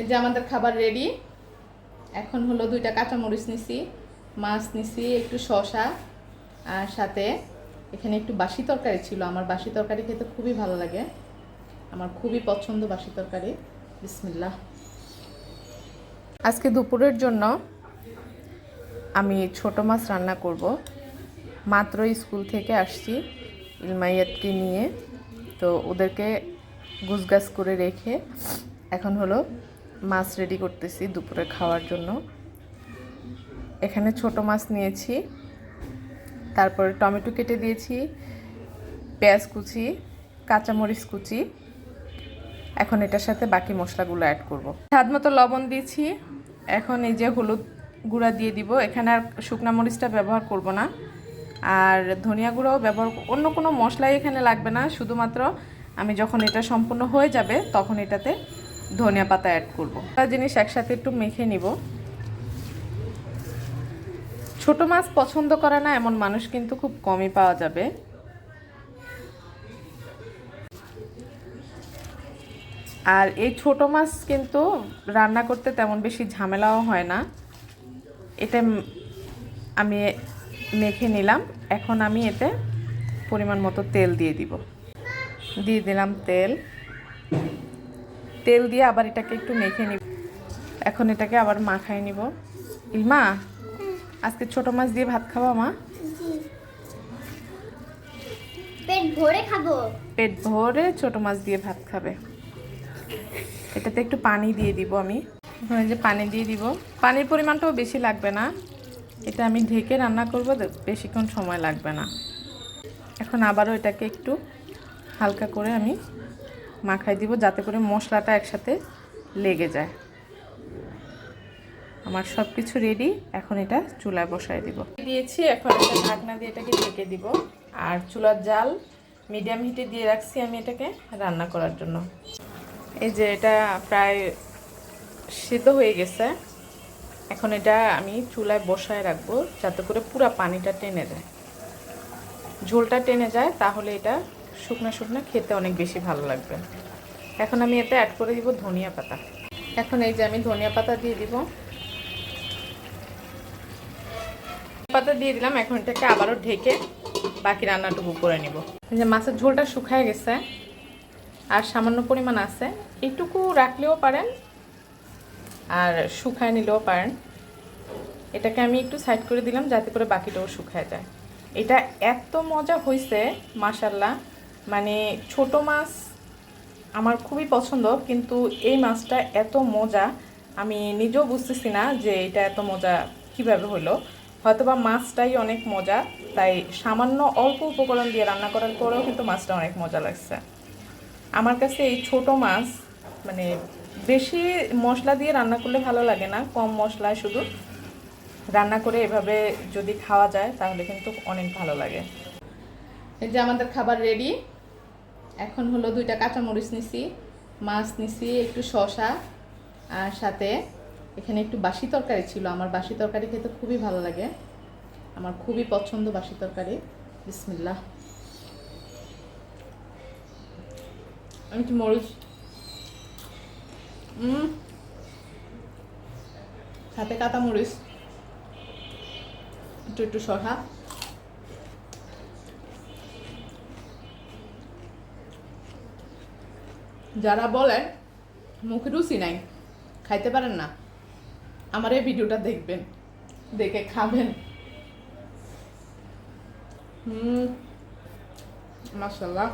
এই যে আমাদের খাবার রেডি এখন হলো দুইটা কাঁচামরিচ নিছি, মাছ নিছি, একটু শশা আর সাথে এখানে একটু বাসি তরকারি ছিল। আমার বাসি তরকারি খেতে খুবই ভালো লাগে। আমার খুবই পছন্দ বাসি তরকারি। বিসমিল্লাহ। আজকে দুপুরের জন্য আমি ছোট মাছ রান্না করব। মাত্র স্কুল থেকে আসছি ইলমাইয়াতকে নিয়ে। তো ওদেরকে গুছগাছ করে রেখে এখন হলো মাছ রেডি করতেছি দুপুরে খাওয়ার জন্য। এখানে ছোট মাছ নিয়েছি, তারপরে টমেটো কেটে দিয়েছি, পেঁয়াজ কুচি, কাঁচামরিচ কুচি। এখন এটার সাথে বাকি মশলাগুলো অ্যাড করব। স্বাদ মতো লবণ দিয়েছি, এখন এই যে হলুদ গুঁড়া দিয়ে দিব। এখানে আর শুকনা মরিচটা ব্যবহার করব না, আর ধনিয়া গুঁড়াও ব্যবহার অন্য কোনো মশলাই এখানে লাগবে না। শুধুমাত্র আমি যখন এটা সম্পূর্ণ হয়ে যাবে, তখন এটাতে ধনিয়া পাতা অ্যাড করব। জিনিস একসাথে একটু মেখে নিব। ছোট মাছ পছন্দ করে না, এমন মানুষ কিন্তু খুব কমই পাওয়া যাবে। আর এই ছোট মাছ কিন্তু রান্না করতে তেমন বেশি ঝামেলাও হয় না। এটা আমি মেখে নিলাম। এখন আমি এতে পরিমাণ মতো তেল দিয়ে দিব। দিয়ে দিলাম তেল। তেল দিয়ে আবার এটাকে একটু মেখে নিব। এখন এটাকে আবার মাখায় নিব। ইলমা আজকে ছোট মাছ দিয়ে ভাত খাওয়া মা? পেট ভরে খাব। পেট ভরে ছোট মাছ দিয়ে ভাত খাবে। এটাতে একটু পানি দিয়ে দিব আমি। ওখানে যে পানি দিয়ে দিব। পানির পরিমাণটাও বেশি লাগবে না। এটা আমি ঢেকে রান্না করব বেশিক্ষণ সময় লাগবে না। এখন আবারও এটাকে একটু হালকা করে আমি মাখাই দিব যাতে করে মশলাটা একসাথে লেগে যায়। আমার সব কিছু রেডি এখন এটা চুলায় বসায় দিব। দিয়েছি, এখন একটা ঢাকনা দিয়ে এটাকে ঢেকে দিব। আর চুলার জাল মিডিয়াম হিটে দিয়ে রাখছি আমি এটাকে রান্না করার জন্য। এই যে এটা প্রায় সিদ্ধ হয়ে গেছে। এখন এটা আমি চুলায় বসায় রাখব যাতে করে পুরো পানিটা টেনে যায়। ঝোলটা টেনে যায়, তাহলে এটা শুকনো শুকনো খেতে অনেক বেশি ভালো লাগবে। এখন আমি এতে অ্যাড করে দিব ধনিয়া পাতা। এখন এই যে আমি ধনিয়া পাতা দিয়ে দিব। পাতা দিয়ে দিলাম, এখন এটাকে আবারও ঢেকে বাকি রান্নাটুকু করে নিব। যে মাছের ঝোলটা শুকায় গেছে, আর সামান্য পরিমাণ আছে। এইটুকু রাখলেও পারেন, আর শুকায় নিলেও পারেন। এটাকে আমি একটু সাইড করে দিলাম, যাতে করে বাকিটাও শুকায় যায়। এটা এত মজা হয়েছে মাসাল্লাহ মানে ছোট মাছ আমার খুবই পছন্দ, কিন্তু এই মাছটা এত মজা, আমি নিজেও বুঝতেছি না যে এটা এত মজা কীভাবে হলো। হয়তোবা মাছটাই অনেক মজা, তাই সামান্য অল্প উপকরণ দিয়ে রান্না করার পরেও কিন্তু মাছটা অনেক মজা লাগছে। আমার কাছে এই ছোট মাছ মানে বেশি মশলা দিয়ে রান্না করলে ভালো লাগে না, কম মশলায় শুধু। রান্না করে এভাবে যদি খাওয়া যায়, তাহলে কিন্তু অনেক ভালো লাগে। এই যে আমাদের খাবার রেডি এখন হলো দুইটা কাঁচামরিচ নিছি, মাছ নিছি, একটু শসা, আর সাথে এখানে একটু বাসি তরকারি ছিল। আমার বাসি তরকারি খেতে খুবই ভালো লাগে। আমার খুবই পছন্দ বাসি তরকারি। বিসমিল্লাহ। আমি একটু মরিচ সাথে কাঁচা মরিচ একটু একটু শসা। যারা বলেন, মুখে রুচি নাই, খাইতে পারেন না, আমার এই ভিডিওটা দেখবেন, দেখে খাবেন। হুম মাসাল্লাহ